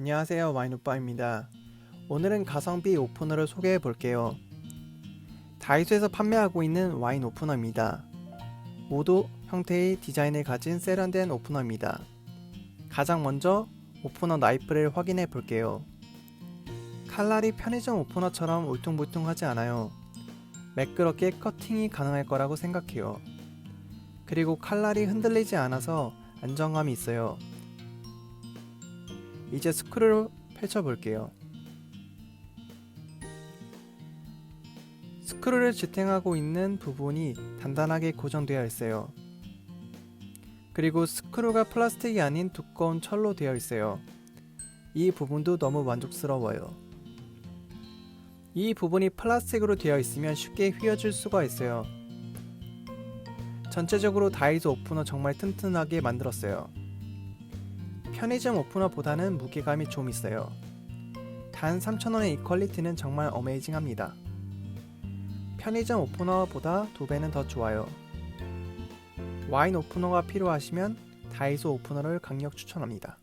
안녕하세요 와인오빠입니다. 오늘은 가성비 오프너를 소개해 볼게요. 다이소에서 판매하고 있는 와인 오프너입니다. 모두 형태의 디자인을 가진 세련된 오프너입니다. 가장 먼저 오프너 나이프를 확인해 볼게요. 칼날이 편의점 오프너처럼 울퉁불퉁하지 않아요. 매끄럽게 커팅이 가능할 거라고 생각해요. 그리고 칼날이 흔들리지 않아서 안정감이 있어요. 이제 스크류를 펼쳐 볼게요. 스크류를 지탱하고 있는 부분이 단단하게 고정되어 있어요. 그리고 스크류가 플라스틱이 아닌 두꺼운 철로 되어 있어요. 이 부분도 너무 만족스러워요. 이 부분이 플라스틱으로 되어 있으면 쉽게 휘어질 수가 있어요. 전체적으로 다이소 오프너 정말 튼튼하게 만들었어요. 편의점 오프너보다는 무게감이 좀 있어요. 단 3,000원의 이 퀄리티는 정말 어메이징합니다. 편의점 오프너보다 두 배는 더 좋아요. 와인 오프너가 필요하시면 다이소 오프너를 강력 추천합니다.